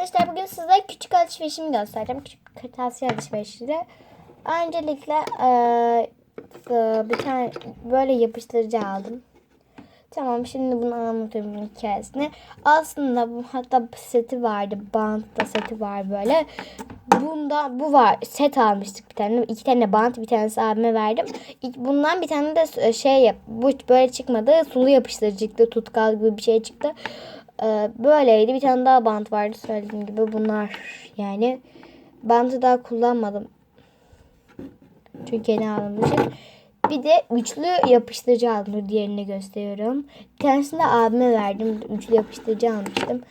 arkadaşlar bugün size küçük alışverişimi göstereceğim. Küçük kırtasiye alışverişiyle. Öncelikle eee, bir tane böyle yapıştırıcı aldım. Tamam şimdi bunu anlatıyorum hikayesini. Aslında bu hatta seti vardı. Bantla seti var böyle. Bunda bu var. Set almıştık bir tane. iki tane bant bir tanesi abime verdim. Bundan bir tane de şey yap. Bu böyle çıkmadı. Sulu yapıştırıcı çıktı. Tutkal gibi bir şey çıktı. Ee, böyleydi. Bir tane daha bant vardı söylediğim gibi. Bunlar yani. Bantı daha kullanmadım. Çünkü yeni almışım. Bir de üçlü yapıştırıcı aldım. Diğerini gösteriyorum. Bir tanesini de abime verdim. Üçlü yapıştırıcı almıştım.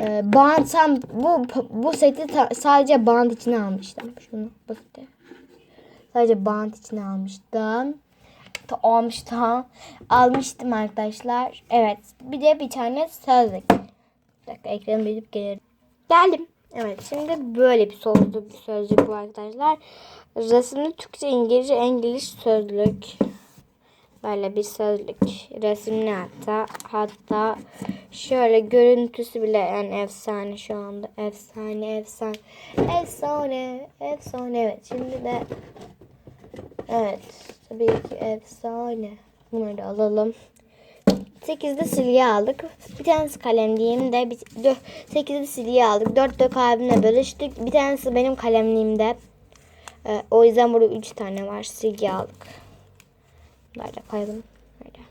Ee, bant bu bu seti sadece bant içine almıştım. Şunu basit. Sadece bant içine almıştım. Almıştım. Almıştım arkadaşlar. Evet. Bir de bir tane sözlük. Bir dakika ekranı büyütüp gelirim. Geldim. Evet şimdi böyle bir sözlük, bir sözlük bu arkadaşlar. Resimli Türkçe, İngilizce, İngiliz sözlük. Böyle bir sözlük. Resimli hatta. Hatta şöyle görüntüsü bile yani efsane şu anda. Efsane, efsane. Efsane, efsane. Evet şimdi de evet tabii ki efsane. Bunları da alalım. 8'de silgi aldık. Bir tanesi kalemliğimde. 8'de silgi aldık. 4 dök abimle bölüştük. Bir tanesi benim kalemliğimde. Ee, o yüzden burada 3 tane var. Silgi aldık. Bunları da koyalım. Böyle.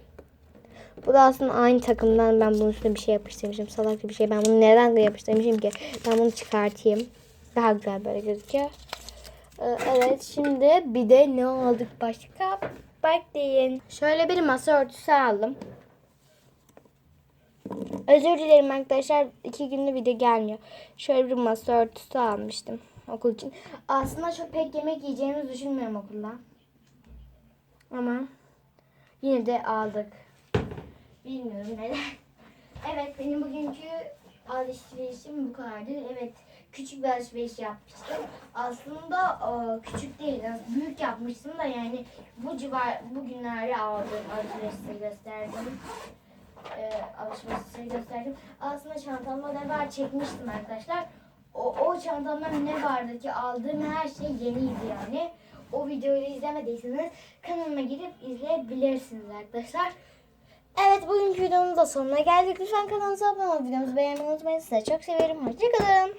Bu da aslında aynı takımdan ben bunun üstüne bir şey yapıştırmışım. Salak bir şey. Ben bunu neden yapıştırmışım ki? Ben bunu çıkartayım. Daha güzel böyle gözüküyor. Ee, evet şimdi bir de ne aldık başka? Bekleyin. Şöyle bir masa örtüsü aldım. Özür dilerim arkadaşlar. iki günde video gelmiyor. Şöyle bir masa örtüsü almıştım okul için. Aslında çok pek yemek yiyeceğimizi düşünmüyorum okulda. Ama yine de aldık. Bilmiyorum neden. Evet benim bugünkü alışverişim bu kadardı. Evet küçük bir alışveriş yapmıştım. Aslında e, küçük değil. büyük yapmıştım da yani bu civar bugünlerde aldığım alışverişi gösterdim e, alışverişleri gösterdim. Aslında çantamda ne var çekmiştim arkadaşlar. O, o çantamda ne vardı ki aldığım her şey yeniydi yani. O videoyu izlemediyseniz kanalıma girip izleyebilirsiniz arkadaşlar. Evet bugünkü videonun da sonuna geldik. Lütfen kanalımıza abone olmayı, videomuzu beğenmeyi unutmayın. Sizi çok seviyorum. Hoşçakalın.